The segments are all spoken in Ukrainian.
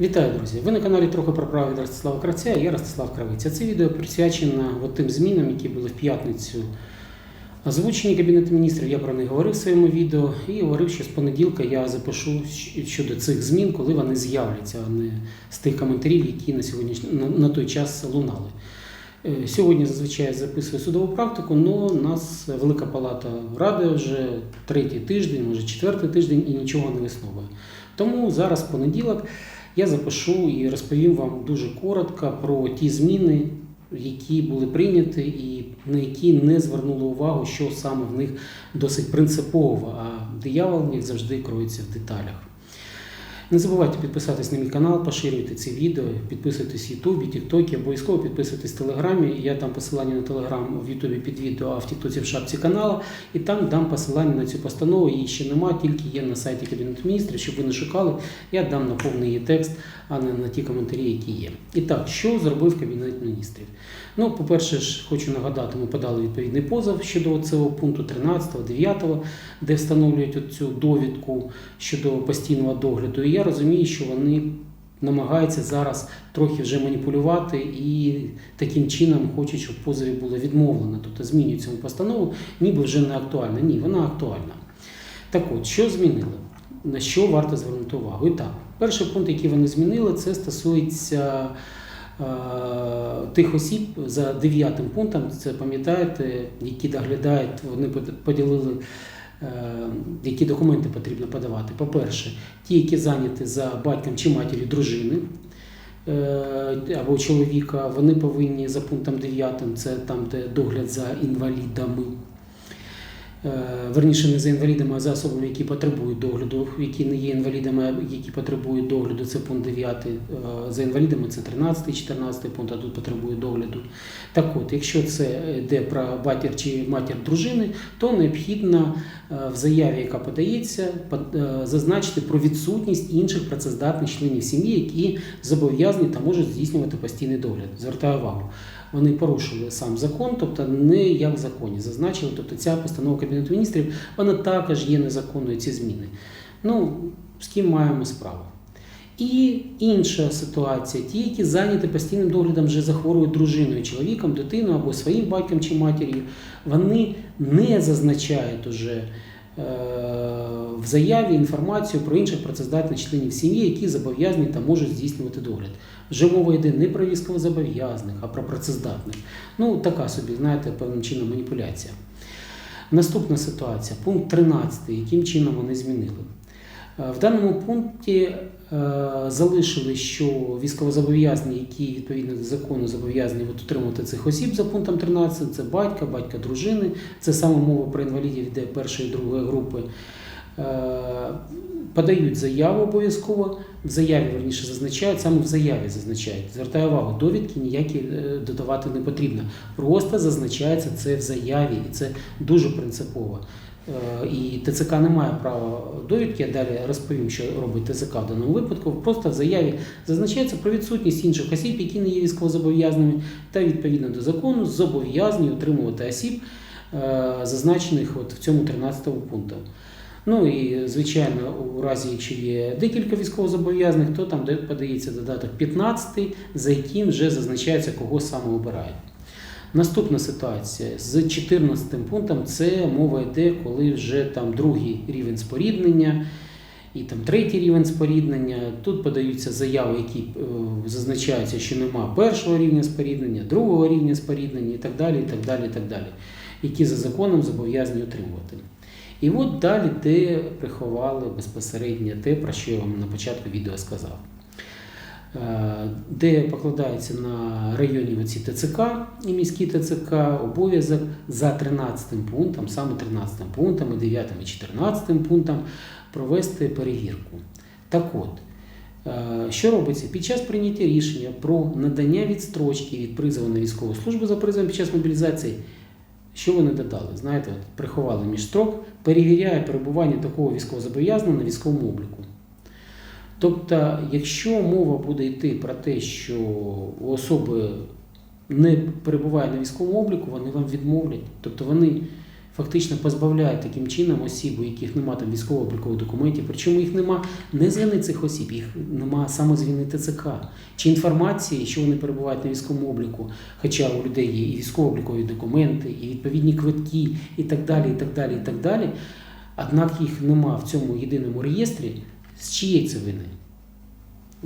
Вітаю, друзі! Ви на каналі трохи про право від Ростислава Кравця, я Ростислав Кравець. А Це відео присвячено от тим змінам, які були в п'ятницю озвучені Кабінетом міністрів. Я про них говорив в своєму відео і говорив, що з понеділка я запишу щодо цих змін, коли вони з'являться, а не з тих коментарів, які на сьогодні на, той час лунали. Е, Сьогодні зазвичай записую судову практику, але нас Велика Палата Ради вже третій тиждень, може четвертий тиждень і нічого не висновує. Тому зараз понеділок я запишу і розповім вам дуже коротко про ті зміни, які були прийняті, і на які не звернули увагу, що саме в них досить принципово, а диявол, як завжди, кроється в деталях. Не забувайте підписатись на мій канал, поширюйте ці відео, підписуйтесь в Ютубі, Тіктокі, обов'язково підписуйтесь в Телеграмі. Я там посилання на Телеграм в Ютубі під відео, а в Тіктоці в шапці канала. І там дам посилання на цю постанову. Її ще нема, тільки є на сайті Кабінету міністрів. Щоб ви не шукали, я дам на повний її текст, а не на ті коментарі, які є. І так, що зробив Кабінет міністрів? Ну, по-перше, ж хочу нагадати, ми подали відповідний позов щодо цього пункту 13, 9, де встановлюють цю довідку щодо постійного догляду. І я розумію, що вони намагаються зараз трохи вже маніпулювати і таким чином хочуть, щоб позові було відмовлено. Тобто змінюють цю постанову, ніби вже не актуальна. Ні, вона актуальна. Так от, що змінили? На що варто звернути увагу? І так, перший пункт, який вони змінили, це стосується е, тих осіб за дев'ятим пунктом. Це пам'ятаєте, які доглядають, вони под- поділили. е, Які документи потрібно подавати? По-перше, ті, які зайняті за батьком чи матір'ю дружини е, або чоловіка, вони повинні за пунктом 9, це там, де догляд за інвалідами, верніше не за інвалідами, а за особами, які потребують догляду, які не є інвалідами, які потребують догляду, це пункт 9. Е, За інвалідами це 13, 14 пункт, а тут потребує догляду. Так от, якщо це йде про батір чи матір дружини, то необхідно е, в заяві, яка подається, е, зазначити про відсутність інших працездатних членів сім'ї, які зобов'язані та можуть здійснювати постійний догляд. Звертаю увагу. Вони порушили сам закон, тобто не як в законі зазначили. Тобто ця постанова Кабінету міністрів вона також є незаконною ці зміни. Ну, з ким маємо справу? І інша ситуація: ті, які зайняті постійним доглядом вже за хворою дружиною, чоловіком, дитиною або своїм батьком чи матір'ю, вони не зазначають уже в заяві інформацію про інших працездатних членів сім'ї, які зобов'язані та можуть здійснювати догляд. Вже мова йде не про військовозобов'язаних, а про працездатних. Ну, така собі, знаєте, певним чином маніпуляція. Наступна ситуація, пункт 13, яким чином вони змінили. Е, В даному пункті е, залишили, що військовозобов'язані, які відповідно до закону зобов'язані от утримувати цих осіб за пунктом 13, це батька, батька дружини, це саме мова про інвалідів йде першої другої групи. Е, Подають заяву обов'язково. В заяві верніше зазначають, саме в заяві зазначають. Звертаю увагу, довідки ніякі додавати не потрібно. Просто зазначається це в заяві, і це дуже принципово. Е, І ТЦК не має права довідки. Я далі розповім, що робить ТЦК в даному випадку. Просто в заяві зазначається про відсутність інших осіб, які не є військовозобов'язаними, та відповідно до закону зобов'язані утримувати осіб, е, зазначених от в цьому 13 пункту. Ну і звичайно, у разі, якщо є декілька військовозобов'язаних, то там подається додаток 15, за яким вже зазначається, кого саме обирають. Наступна ситуація з 14 пунктом це мова йде, коли вже там другий рівень споріднення і там третій рівень споріднення. Тут подаються заяви, які е, зазначаються, що нема першого рівня споріднення, другого рівня споріднення і так далі, і так далі, і так далі, які за законом зобов'язані отримувати. І от далі, де приховали безпосередньо те, про що я вам на початку відео сказав. Е, Де покладається на районні оці ТЦК і міські ТЦК обов'язок за 13 пунктом, саме 13 пунктом, і 9 і 14 пунктом провести перевірку. Так от, е, що робиться? Під час прийняття рішення про надання відстрочки від призову на військову службу за призовом під час мобілізації що вони додали? Знаєте, от приховали між строк, перевіряє перебування такого військовозобов'язаного на військовому обліку. Тобто, якщо мова буде йти про те, що у особи не перебуває на військовому обліку, вони вам відмовлять. Тобто вони фактично позбавляють таким чином осіб, у яких немає там військово-облікових документів. Причому їх нема не з вини цих осіб, їх нема саме з вини ТЦК. Чи інформації, що вони перебувають на військовому обліку, хоча у людей є і військово-облікові документи, і відповідні квитки, і так далі, і так далі, і так далі. Однак їх нема в цьому єдиному реєстрі. З чиєї це вини?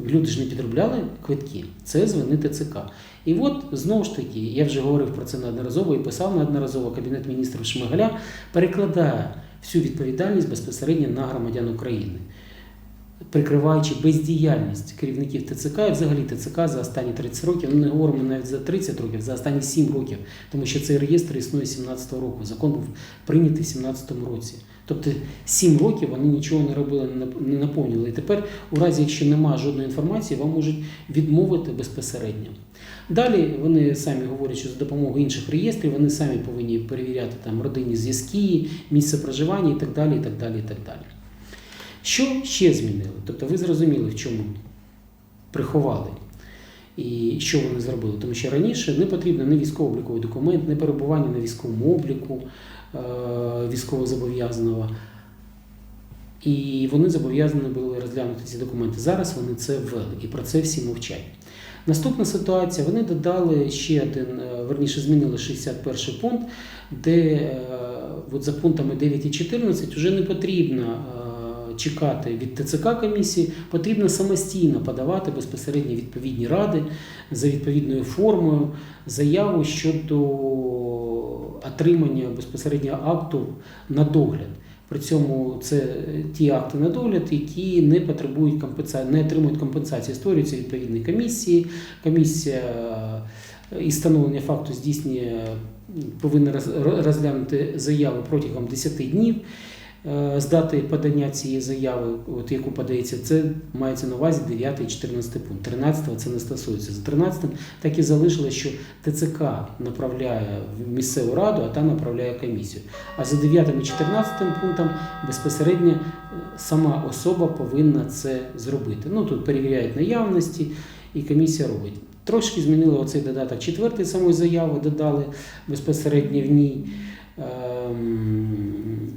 Люди ж не підробляли квитки, це з вини ТЦК. І от знову ж таки, я вже говорив про це неодноразово і писав неодноразово Кабінет міністрів Шмигаля перекладає всю відповідальність безпосередньо на громадян України, прикриваючи бездіяльність керівників ТЦК і взагалі ТЦК за останні 30 років. Ну не говоримо навіть за 30 років, за останні 7 років, тому що цей реєстр існує з 17 року. Закон був прийнятий в 17 році. Тобто 7 років вони нічого не робили, не нап- не наповнювали. І тепер, у разі, якщо немає жодної інформації, вам можуть відмовити безпосередньо. Далі вони самі говорять, що за допомогою інших реєстрів вони самі повинні перевіряти там родинні зв'язки, місце проживання і так далі. і так далі, і так далі. Що ще змінили? Тобто ви зрозуміли, в чому приховали і що вони зробили. Тому що раніше не потрібно ні військово-обліковий документ, ні перебування на військовому обліку військовозобов'язаного. І вони зобов'язані були розглянути ці документи. Зараз вони це ввели, і про це всі мовчать. Наступна ситуація, вони додали ще один, е, верніше змінили 61 пункт, де е, от за пунктами 9 і 14 вже не потрібно е, чекати від ТЦК комісії, потрібно самостійно подавати безпосередньо відповідні ради за відповідною формою заяву щодо отримання безпосередньо акту на догляд. При цьому це ті акти на догляд, які не потребують компенсації, не отримують компенсації. Створюються відповідні комісії. Комісія і встановлення факту здійснює, повинна роз- розглянути заяву протягом 10 днів. Е, З дати подання цієї заяви, от яку подається, це мається на увазі 9 і 14 пункт. 13 це не стосується. За 13 так і залишилось, що ТЦК направляє в місцеву раду, а та направляє комісію. А за 9 і 14 пунктом безпосередньо е, сама особа повинна це зробити. Ну тут перевіряють наявності, і комісія робить. Трошки змінили оцей додаток четвертий самої заяви, додали безпосередньо в ній. ем,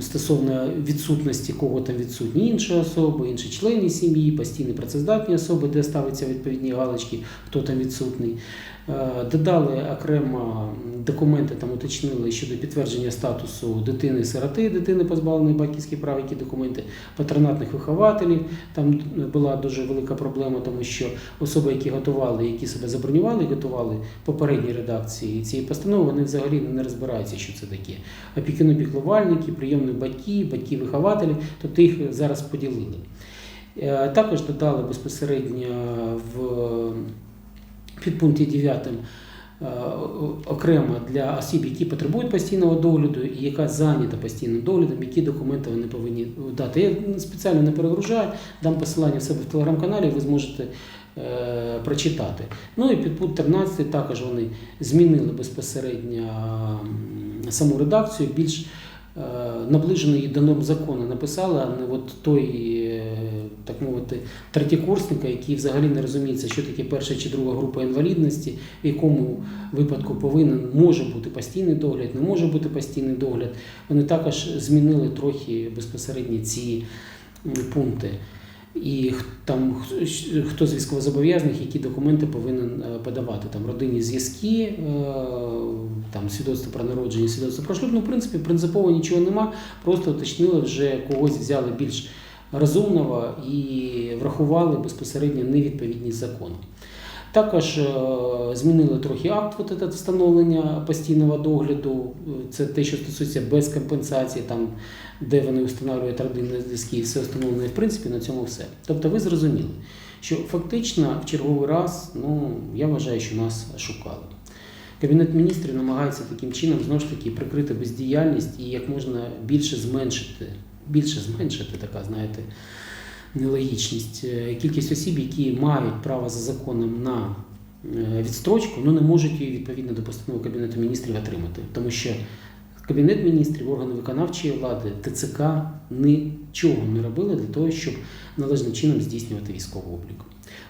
Стосовно відсутності кого там відсутні інші особи, інші члени сім'ї, постійні працездатні особи, де ставиться відповідні галочки, хто там відсутний. Е, Додали окремо документи, там уточнили щодо підтвердження статусу дитини-сироти, дитини позбавленої батьківських прав, які документи патронатних вихователів. Там була дуже велика проблема, тому що особи, які готували, які себе забронювали, готували попередні редакції цієї постанови, вони взагалі не розбираються, що це таке. Опікуни піклувальники, прийомні батьки, батьки-вихователі, тобто їх зараз поділили. Е, Також додали безпосередньо в підпункті 9 е, окремо для осіб, які потребують постійного догляду і яка зайнята постійним доглядом, які документи вони повинні дати. Я спеціально не перегружаю, дам посилання в себе в телеграм-каналі, ви зможете е, прочитати. Ну і підпункт 13 також вони змінили безпосередньо саму редакцію, більш наближеної до норм закону написала не от той, е, так мовити, третєкурсника, який взагалі не розуміється, що таке перша чи друга група інвалідності, в якому випадку повинен може бути постійний догляд, не може бути постійний догляд. Вони також змінили трохи безпосередньо ці пункти. І там хто з військовозобов'язаних, які документи повинен е, подавати, там родинні зв'язки, е, там свідоцтво про народження, свідоцтво про шлюб. Ну, в принципі, принципово нічого нема, просто уточнили вже когось взяли більш розумного і врахували безпосередньо невідповідність закону. Також е, змінили трохи акт от встановлення постійного догляду. Е, Це те, що стосується без компенсації, там, де вони встановлюють родинні зв'язки, все встановлено. В принципі, на цьому все. Тобто ви зрозуміли, що фактично в черговий раз, ну, я вважаю, що нас шукали. Кабінет міністрів намагається таким чином знову ж таки прикрити бездіяльність і як можна більше зменшити, більше зменшити, така, знаєте, нелогічність. Е, Кількість осіб, які мають право за законом на е, відстрочку, ну не можуть її відповідно до постанови Кабінету міністрів отримати. Тому що Кабінет міністрів, органи виконавчої влади, ТЦК нічого не робили для того, щоб належним чином здійснювати військовий облік.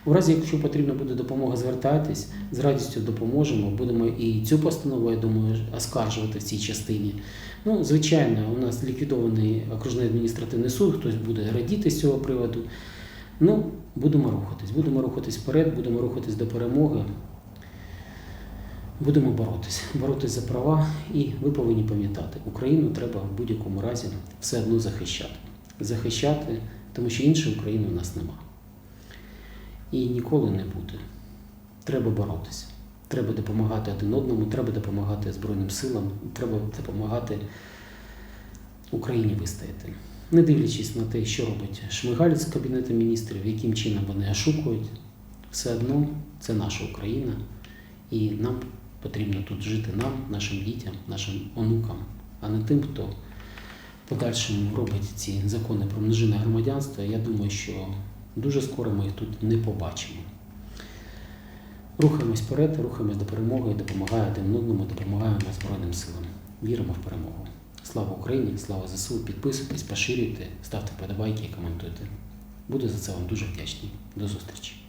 У разі, якщо потрібна буде допомога, звертайтесь, з радістю допоможемо. Будемо і цю постанову, я думаю, оскаржувати в цій частині. Ну, звичайно, у нас ліквідований окружний адміністративний суд, хтось буде радіти з цього приводу. Ну, будемо рухатись, будемо рухатись вперед, будемо рухатись до перемоги. Будемо боротись, боротись за права, і ви повинні пам'ятати, Україну треба в будь-якому разі все одно захищати. Захищати, тому що іншої України у нас нема. І ніколи не буде. Треба боротися. Треба допомагати один одному, треба допомагати Збройним силам, треба допомагати Україні вистояти. Не дивлячись на те, що робить Шмигаль з Кабінету міністрів, яким чином вони ошукують, все одно це наша Україна, і нам потрібно тут жити нам, нашим дітям, нашим онукам, а не тим, хто подальшому робить ці закони про множинне громадянство. Я думаю, що дуже скоро ми їх тут не побачимо. Рухаємось вперед, рухаємось до перемоги, допомагаємо один одному, допомагаємо Збройним силам. Віримо в перемогу. Слава Україні, слава ЗСУ. Підписуйтесь, поширюйте, ставте вподобайки і коментуйте. Буду за це вам дуже вдячний. До зустрічі.